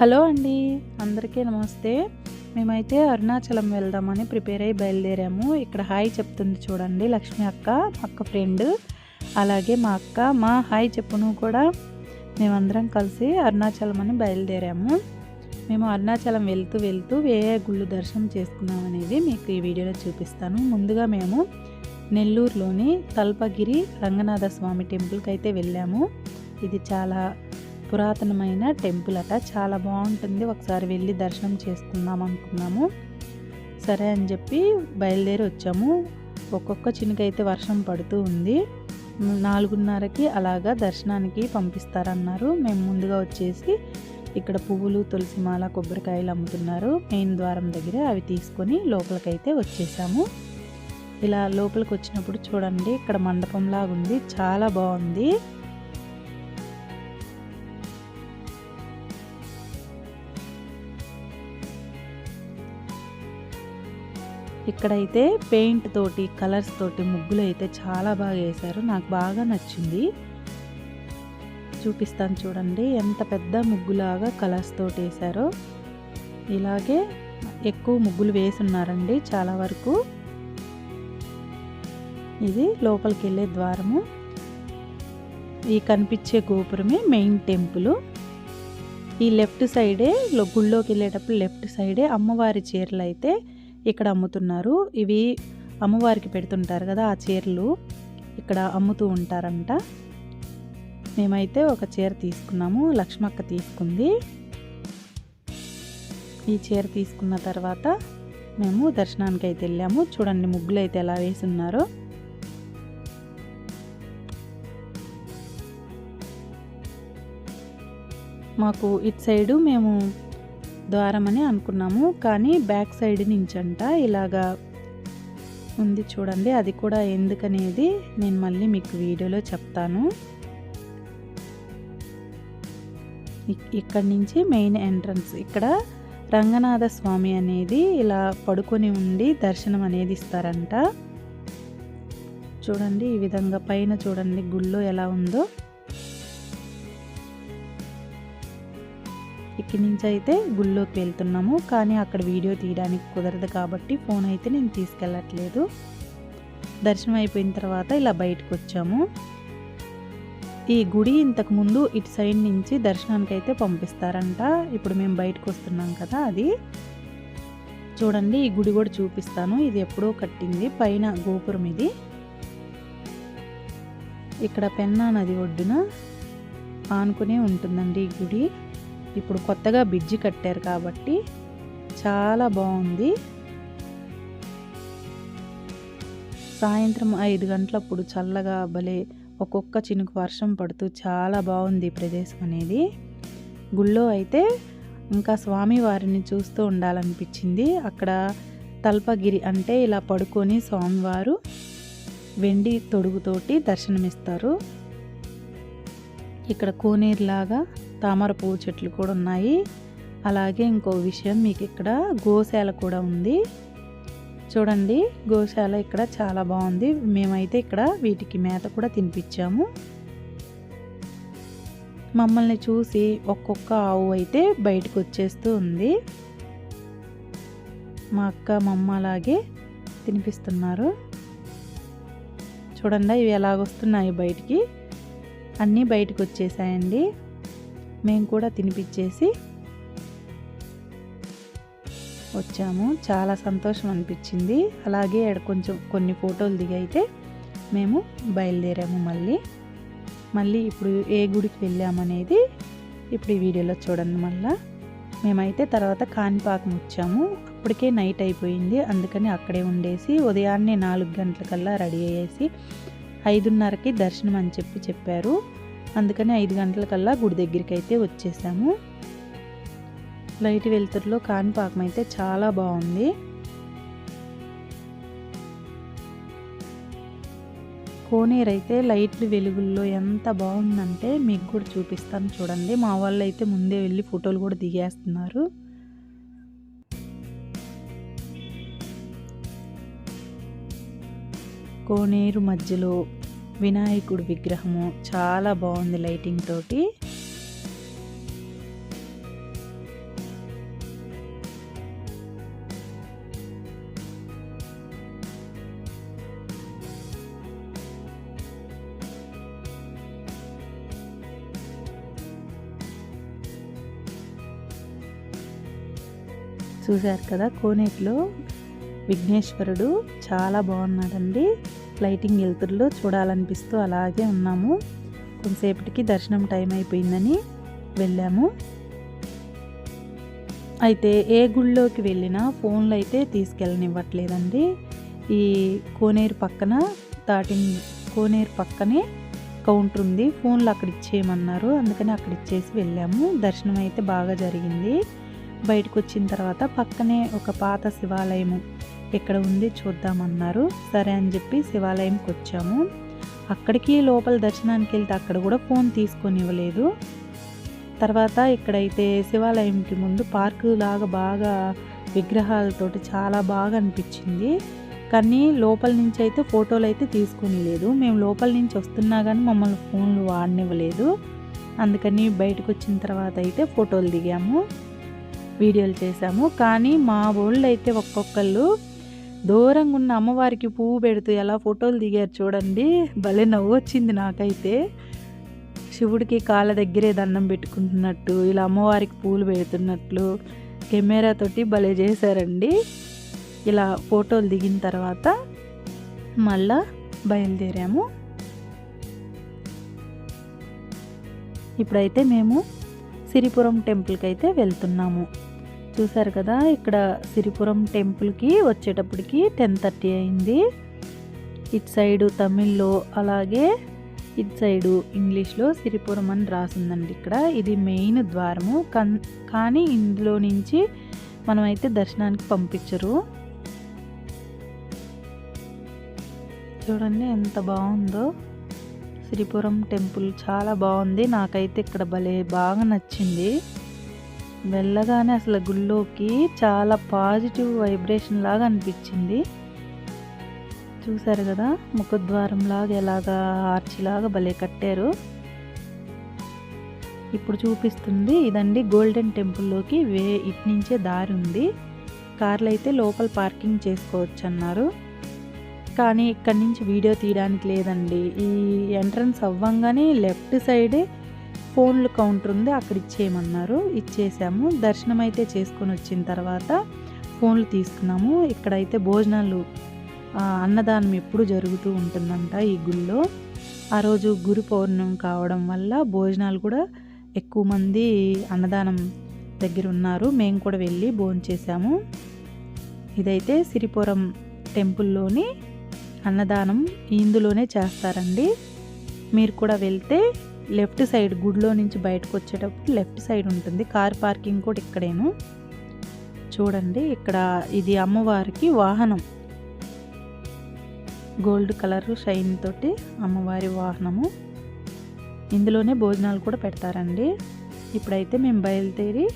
Hello అండి అందరికీ నమస్తే. మేమైతే అరుణాచలం వెళ్దామని ప్రిపేర్ అయ్యి బయలుదేరాము. ఇక్కడ హాయ్ చెప్తుంది చూడండి లక్ష్మి అక్క మా అక్క ఫ్రెండ్ అలాగే మా అక్క మా హాయ్ చెప్పును కూడా మేమందరం కలిసి అరుణాచలం అని బయలుదేరాము. మేము అరుణాచలం వెళ్తూ వెళ్తూ ఏ గుళ్ళు దర్శనం చేసుకున్నాం అనేది మీకు ఈ వీడియోలో చూపిస్తాను. ముందుగా మేము నెల్లూరులోని తల్పగిరి రంగనాథ స్వామి టెంపుల్కి అయితే వెళ్ళాము. ఇది చాలా పురాతనమైన టెంపుల్ అట. చాలా బాగుంటుంది. ఒకసారి వెళ్ళి దర్శనం చేసుకుందాం అనుకున్నాము. సరే అని చెప్పి బయలుదేరి వచ్చాము. ఒక్కొక్క చినుకైతే వర్షం పడుతూ ఉంది. నాలుగున్నరకి అలాగా దర్శనానికి పంపిస్తారన్నారు. మేము ముందుగా వచ్చేసి ఇక్కడ పువ్వులు తులసిమాల కొబ్బరికాయలు అమ్ముతున్నారు. మెయిన్ ద్వారం దగ్గర అవి తీసుకొని లోపలికైతే వచ్చేసాము. ఇలా లోపలికి వచ్చినప్పుడు చూడండి ఇక్కడ మండపంలాగా ఉంది చాలా బాగుంది. ఇక్కడైతే పెయింట్ తోటి కలర్స్ తోటి ముగ్గులు అయితే చాలా బాగా వేశారు. నాకు బాగా నచ్చింది. చూపిస్తాను చూడండి. ఎంత పెద్ద ముగ్గులాగా కలర్స్ తోటి వేశారో. ఇలాగే ఎక్కువ ముగ్గులు వేసున్నారండి చాలా వరకు. ఇది లోపలికి వెళ్ళే ద్వారము. ఈ కనిపించే గోపురమే మెయిన్ టెంపుల్. ఈ లెఫ్ట్ సైడే గుళ్ళోకి వెళ్ళేటప్పుడు లెఫ్ట్ సైడే అమ్మవారి చీరలు అయితే ఇక్కడ అమ్ముతున్నారు. ఇవి అమ్మవారికి పెడుతుంటారు కదా ఆ చీరలు ఇక్కడ అమ్ముతూ ఉంటారంట. మేమైతే ఒక చీర తీసుకున్నాము లక్ష్మక్క తీసుకుంది. ఈ చీర తీసుకున్న తర్వాత మేము దర్శనానికి అయితే వెళ్ళాము. చూడండి ముగ్గులు అయితే ఎలా వేసి ఉన్నారో మాకు ఇటు సైడు మేము ద్వారం అని అనుకున్నాము కానీ బ్యాక్ సైడ్ నుంచి అంట ఇలాగా ఉంది చూడండి అది కూడా ఎందుకనేది నేను మళ్ళీ మీకు వీడియోలో చెప్తాను. ఇక్కడ నుంచి మెయిన్ ఎంట్రన్స్ ఇక్కడ రంగనాథ స్వామి అనేది ఇలా పడుకొని ఉండి దర్శనం అనేది ఇస్తారంట. చూడండి ఈ విధంగా పైన చూడండి గుళ్ళో ఎలా ఉందో. ఇక్కడి నుంచి అయితే గుళ్ళోకి వెళ్తున్నాము. కానీ అక్కడ వీడియో తీయడానికి కుదరదు కాబట్టి ఫోన్ అయితే నేను తీసుకెళ్ళట్లేదు. దర్శనం అయిపోయిన తర్వాత ఇలా బయటకు వచ్చాము. ఈ గుడి ఇంతకు ముందు ఇటు సైడ్ నుంచి దర్శనానికి అయితే పంపిస్తారంట. ఇప్పుడు మేము బయటకు వస్తున్నాం కదా అది. చూడండి ఈ గుడి కూడా చూపిస్తాను. ఇది ఎప్పుడో కట్టింది. పైన గోపురం ఇది. ఇక్కడ పెన్నా నది ఒడ్డున ఆనుకునే ఉంటుందండి ఈ గుడి. ఇప్పుడు కొత్తగా బ్రిడ్జి కట్టారు కాబట్టి చాలా బాగుంది. సాయంత్రం ఐదు గంటలప్పుడు చల్లగా భలే ఒక్కొక్క చినుకు వర్షం పడుతూ చాలా బాగుంది ప్రదేశం అనేది. గుళ్ళో అయితే ఇంకా స్వామివారిని చూస్తూ ఉండాలనిపించింది. అక్కడ తల్పగిరి అంటే ఇలా పడుకొని స్వామివారు వెండి తొడుగుతోటి దర్శనమిస్తారు. ఇక్కడ కోనేరులాగా తామర పువ్వు చెట్లు కూడా ఉన్నాయి. అలాగే ఇంకో విషయం మీకు ఇక్కడ గోశాల కూడా ఉంది. చూడండి గోశాల ఇక్కడ చాలా బాగుంది. మేమైతే ఇక్కడ వీటికి మేత కూడా తినిపించాము. మమ్మల్ని చూసి ఒక్కొక్క ఆవు అయితే బయటకు వచ్చేస్తూ ఉంది. మా అక్క మమ్మ అలాగే తినిపిస్తున్నారు. చూడండి ఇవి ఎలాగొస్తున్నాయి బయటికి? అన్నీ బయటకు వచ్చేసాయండి. మేము కూడా తినిపించేసి వచ్చాము. చాలా సంతోషం అనిపించింది. అలాగే కొంచెం కొన్ని ఫోటోలు దిగైతే మేము బయలుదేరాము మళ్ళీ. మళ్ళీ ఇప్పుడు ఏ గుడికి వెళ్ళామనేది ఇప్పుడు ఈ వీడియోలో చూడండి మళ్ళా. మేమైతే తర్వాత కాణిపాకం వచ్చాము. అప్పటికే నైట్ అయిపోయింది. అందుకని అక్కడే ఉండేసి ఉదయాన్నే నాలుగు గంటలకల్లా రెడీ అయ్యేసి ఐదున్నరకి దర్శనం అని చెప్పి చెప్పారు. అందుకని ఐదు గంటలకల్లా గుడి దగ్గరికి అయితే వచ్చేసాము. లైట్ వెలుతురులో కాణిపాకం అయితే చాలా బాగుంది. కోనేరు అయితే లైట్లు వెలుగుల్లో ఎంత బాగుందంటే మీకు కూడా చూపిస్తాను చూడండి. మా వాళ్ళు అయితే ముందే వెళ్ళి ఫోటోలు కూడా దిగేస్తున్నారు. కోనేరు మధ్యలో వినాయకుడు విగ్రహము. చాలా బాగుంది లైటింగ్ తోటి. చూశారు కదా కోనేటిలో విఘ్నేశ్వరుడు. చాలా బాగున్నాడండి. లైటింగ్ వెలుతురులో చూడాలనిపిస్తూ అలాగే ఉన్నాము. కొంతసేపటికి దర్శనం టైం అయిపోయిందని వెళ్ళాము. అయితే ఏ గుళ్ళోకి వెళ్ళినా ఫోన్లు అయితే తీసుకెళ్ళనివ్వట్లేదండి. ఈ కోనేరు పక్కన దాటిన కోనేరు పక్కనే కౌంటర్ ఉంది. ఫోన్లు అక్కడ ఇచ్చేయమన్నారు. అందుకని అక్కడ ఇచ్చేసి వెళ్ళాము. దర్శనం అయితే బాగా జరిగింది. బయటకు వచ్చిన తర్వాత పక్కనే ఒక పాత శివాలయము ఇక్కడ ఉంది చూద్దామన్నారు. సరే అని చెప్పి శివాలయంకి వచ్చాము. అక్కడికి లోపల దర్శనానికి వెళ్తే అక్కడ కూడా ఫోన్ తీసుకొని ఇవ్వలేదు. తర్వాత ఇక్కడైతే శివాలయంకి ముందు పార్కు లాగా బాగా విగ్రహాలతోటి చాలా బాగా అనిపించింది. కానీ లోపల నుంచి అయితే ఫోటోలు అయితే తీసుకుని లేదు. మేము లోపల నుంచి వస్తున్నా కానీ మమ్మల్ని ఫోన్లు వాడనివ్వలేదు. అందుకని బయటకు వచ్చిన తర్వాత అయితే ఫోటోలు దిగాము వీడియోలు చేసాము కానీ మా ఊళ్ళో అయితే ఒక్కొక్కళ్ళు దూరంగా ఉన్న అమ్మవారికి పువ్వు పెడుతూ ఎలా ఫోటోలు దిగారు చూడండి. భలే నవ్వు వచ్చింది నాకైతే. శివుడికి కాళ్ళ దగ్గరే దండం పెట్టుకుంటున్నట్టు ఇలా అమ్మవారికి పూలు పెడుతున్నట్లు కెమెరా తోటి భలే చేశారండి. ఇలా ఫోటోలు దిగిన తర్వాత మళ్ళా బయలుదేరాము. ఇప్పుడైతే మేము సిరిపురం టెంపుల్కి అయితే వెళ్తున్నాము. చూసారు కదా ఇక్కడ సిరిపురం టెంపుల్కి వచ్చేటప్పటికి టెన్ థర్టీ అయింది. ఇటు సైడు తమిళ్ళో అలాగే ఇటు సైడు ఇంగ్లీష్లో సిరిపురం అని రాసిందండి ఇక్కడ. ఇది మెయిన్ ద్వారము. కన్ కానీ ఇందులో నుంచి మనమైతే దర్శనానికి పంపించరు. చూడండి ఎంత బాగుందో. శ్రీపురం టెంపుల్ చాలా బాగుంది. నాకైతే ఇక్కడ భలే బాగా నచ్చింది. వెళ్ళగానే అసలు గుళ్ళోకి చాలా పాజిటివ్ వైబ్రేషన్ లాగా అనిపించింది. చూసారు కదా ముఖద్వారం లాగా ఎలాగా ఆర్చిలాగా భలే కట్టారు. ఇప్పుడు చూపిస్తుంది ఇదండి గోల్డెన్ టెంపుల్లోకి వే ఇటు నుంచే దారి ఉంది. కార్లు అయితే లోపల పార్కింగ్ చేసుకోవచ్చు అన్నారు కానీ ఇక్కడి నుంచి వీడియో తీయడానికి లేదండి. ఈ ఎంట్రన్స్ అవ్వంగానే లెఫ్ట్ సైడే ఫోన్లు కౌంటర్ ఉంది అక్కడ ఇచ్చేయమన్నారు. ఇచ్చేసాము. దర్శనం అయితే చేసుకొని వచ్చిన తర్వాత ఫోన్లు తీసుకున్నాము. ఇక్కడైతే భోజనాలు అన్నదానం ఎప్పుడు జరుగుతూ ఉంటుందంట ఈ గుళ్ళో. ఆ రోజు గురు పౌర్ణమి కావడం వల్ల భోజనాలు కూడా ఎక్కువ మంది అన్నదానం దగ్గర ఉన్నారు. మేము కూడా వెళ్ళి భోంచేసాము. ఇదైతే సిరిపురం టెంపుల్లోని అన్నదానం ఇందులోనే చేస్తారండి. మీరు కూడా వెళ్తే లెఫ్ట్ సైడ్ గుడిలో నుంచి బయటకు వచ్చేటప్పుడు లెఫ్ట్ సైడ్ ఉంటుంది. కార్ పార్కింగ్ కూడా ఇక్కడేను. చూడండి ఇక్కడ ఇది అమ్మవారికి వాహనం. గోల్డ్ కలర్ షైన్ తోటి అమ్మవారి వాహనము. ఇందులోనే భోజనాలు కూడా పెడతారండి. ఇప్పుడైతే మేము బయలుదేరి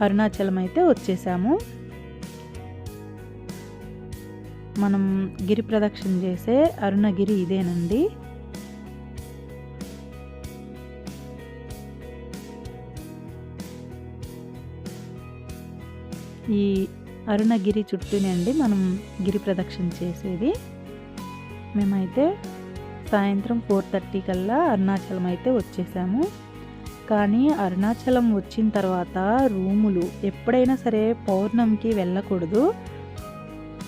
అరుణాచలం అయితే వచ్చేసాము. మనం గిరి ప్రదక్షిణ చేసే అరుణగిరి ఇదేనండి. ఈ అరుణగిరి చుట్టూనే అండి మనం గిరి ప్రదక్షిణ చేసేది. మేమైతే సాయంత్రం ఫోర్ థర్టీ కల్లా అరుణాచలం అయితే వచ్చేసాము. కానీ అరుణాచలం వచ్చిన తర్వాత రూములు ఎప్పుడైనా సరే పౌర్ణమికి వెళ్ళకూడదు.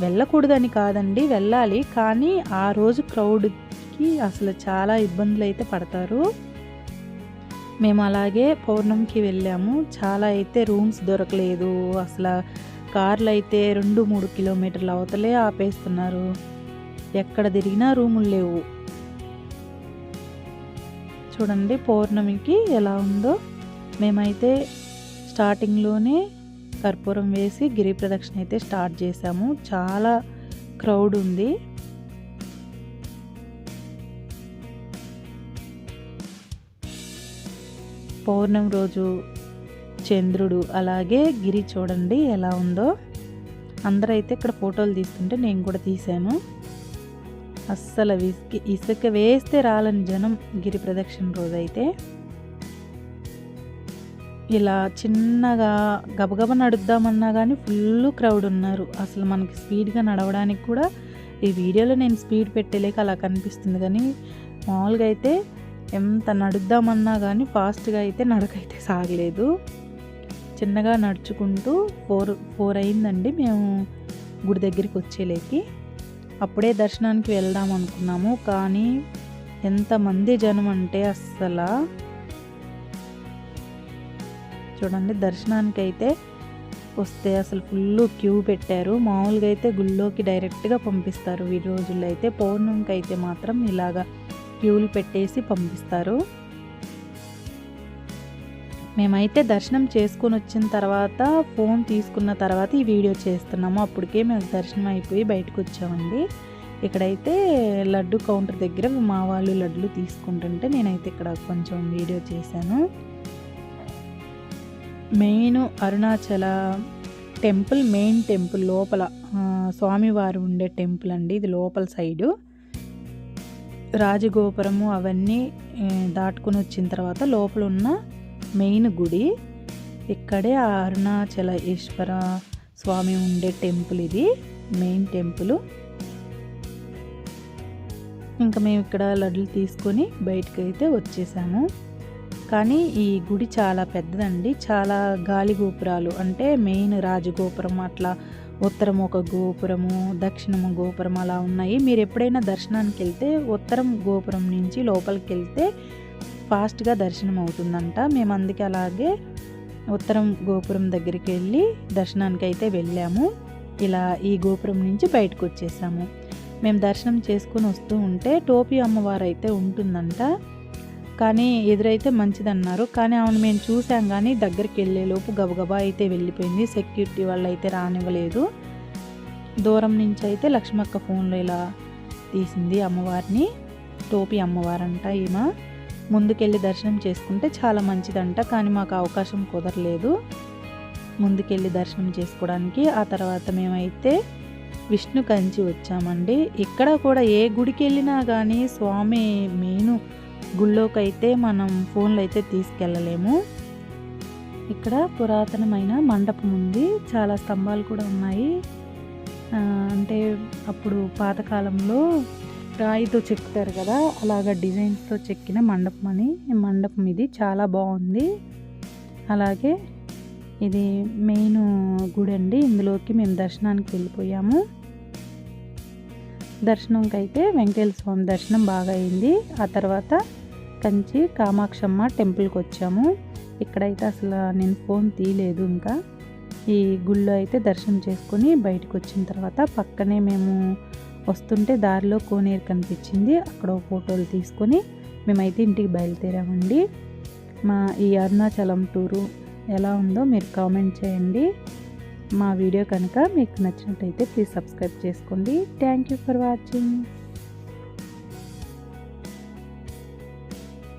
వెళ్ళకూడదని కాదండి వెళ్ళాలి. కానీ ఆ రోజు క్రౌడ్కి అసలు చాలా ఇబ్బందులు అయితే పడతారు. మేము అలాగే పౌర్ణమికి వెళ్ళాము. చాలా అయితే రూమ్స్ దొరకలేదు. అసలు కార్లు అయితే రెండు మూడు కిలోమీటర్ల అవతలే ఆపేస్తున్నారు. ఎక్కడ తిరిగినా రూములు లేవు. చూడండి పౌర్ణమికి ఎలా ఉందో. మేమైతే స్టార్టింగ్లోనే కర్పూరం వేసి గిరి ప్రదక్షిణ అయితే స్టార్ట్ చేసాము చాలా క్రౌడ్ ఉంది. పౌర్ణమి రోజు చంద్రుడు అలాగే గిరి చూడండి ఎలా ఉందో. అందరూ అయితే ఇక్కడ ఫోటోలు తీస్తుంటే నేను కూడా తీశాను. అస్సలు విసికి ఇసుక వేస్తే రాలని జనం గిరి ప్రదక్షిణ రోజైతే. ఇలా చిన్నగా గబగబ నడుద్దామన్నా కానీ ఫుల్ క్రౌడ్ ఉన్నారు. అసలు మనకి స్పీడ్గా నడవడానికి కూడా ఈ వీడియోలో నేను స్పీడ్ పెట్టలేక అలా కనిపిస్తుంది. కానీ మామూలుగా అయితే ఎంత నడుద్దామన్నా కానీ ఫాస్ట్గా అయితే నడకైతే సాగలేదు. చిన్నగా నడుచుకుంటూ ఫోర్ ఫోర్ అయిందండి మేము గుడి దగ్గరికి వచ్చేలేకి. అప్పుడే దర్శనానికి వెళ్దాం అనుకున్నాము కానీ ఎంతమంది జనం అంటే అస్సలు చూడండి దర్శనానికి అయితే వస్తే అసలు ఫుల్ క్యూ పెట్టారు. మామూలుగా అయితే గుళ్ళోకి డైరెక్ట్గా పంపిస్తారు. ఈ రోజుల్లో అయితే పౌర్ణమికి అయితే మాత్రం ఇలాగా క్యూలు పెట్టేసి పంపిస్తారు. మేమైతే దర్శనం చేసుకొని వచ్చిన తర్వాత ఫోన్ తీసుకున్న తర్వాత ఈ వీడియో చేస్తున్నాము. అప్పటికే మేము దర్శనం అయిపోయి బయటకు వచ్చామండి. ఇక్కడైతే లడ్డు కౌంటర్ దగ్గర మా వాళ్ళు లడ్లు తీసుకుంటుంటే నేనైతే ఇక్కడ కొంచెం వీడియో చేశాను. Main Arunachala temple main temple లోపల స్వామివారు ఉండే టెంపుల్ అండి. ఇది లోపల సైడు. రాజగోపురము అవన్నీ దాటుకుని వచ్చిన తర్వాత లోపల ఉన్న మెయిన్ గుడి ఇక్కడే అరుణాచల ఈశ్వర స్వామి ఉండే టెంపుల్ ఇది మెయిన్ టెంపుల్. ఇంకా మేము ఇక్కడ లడ్లు తీసుకొని బయటకు అయితే వచ్చేసాము. కానీ ఈ గుడి చాలా పెద్దదండి. చాలా గాలి గోపురాలు అంటే మెయిన్ రాజగోపురం అట్లా ఉత్తరం ఒక గోపురము దక్షిణము గోపురం అలా ఉన్నాయి. మీరు ఎప్పుడైనా దర్శనానికి వెళ్తే ఉత్తరం గోపురం నుంచి లోపలికి వెళ్తే ఫాస్ట్గా దర్శనం అవుతుందంట. మేము అందుకే అలాగే ఉత్తరం గోపురం దగ్గరికి వెళ్ళి దర్శనానికి అయితే వెళ్ళాము. ఇలా ఈ గోపురం నుంచి బయటకు వచ్చేసాము. మేము దర్శనం చేసుకుని వస్తూ ఉంటే టోపీ అమ్మవారు అయితే ఉంటుందంట. కానీ ఎదురైతే మంచిదన్నారు. కానీ ఆమెను మేము చూసాం కానీ దగ్గరికి వెళ్ళేలోపు గబగబా అయితే వెళ్ళిపోయింది. సెక్యూరిటీ వాళ్ళు అయితే రానివ్వలేదు. దూరం నుంచి అయితే లక్ష్మక్క ఫోన్లో ఇలా తీసింది అమ్మవారిని. టోపీ అమ్మవారంట ఈమె. ముందుకెళ్ళి దర్శనం చేసుకుంటే చాలా మంచిదంట కానీ మాకు అవకాశం కుదరలేదు. ముందుకెళ్ళి దర్శనం చేసుకోవడానికి. ఆ తర్వాత మేమైతే విష్ణు కంచి వచ్చామండి. ఇక్కడ కూడా ఏ గుడికి వెళ్ళినా కానీ స్వామి మెయిన్ గుళ్ళోకైతే మనం ఫోన్లో అయితే తీసుకెళ్ళలేము. ఇక్కడ పురాతనమైన మండపం ఉంది. చాలా స్తంభాలు కూడా ఉన్నాయి. అంటే అప్పుడు పాతకాలంలో రాయితో చెక్కుతారు కదా అలాగ డిజైన్స్తో చెక్కిన మండపం అని. మండపం ఇది చాలా బాగుంది. అలాగే ఇది మెయిన్ గుడి అండి. ఇందులోకి మేము దర్శనానికి వెళ్ళిపోయాము. దర్శనంకి అయితే వెంకటేశ్వర స్వామి దర్శనం బాగా అయింది. ఆ తర్వాత కంచి కామాక్షమ్మ టెంపుల్కి వచ్చాము. ఇక్కడైతే అసలు నేను ఫోన్ తీయలేదు ఇంకా. ఈ గుళ్ళో అయితే దర్శనం చేసుకొని బయటకు వచ్చిన తర్వాత పక్కనే మేము వస్తుంటే దారిలో కోనేరు కనిపించింది. అక్కడ ఫోటోలు తీసుకొని మేమైతే ఇంటికి బయలుదేరామండి. మా ఈ అరుణాచలం టూరు ఎలా ఉందో మీరు కామెంట్ చేయండి. మా వీడియో కనుక మీకు నచ్చినట్టయితే ప్లీజ్ సబ్స్క్రైబ్ చేసుకోండి. Thank you for watching.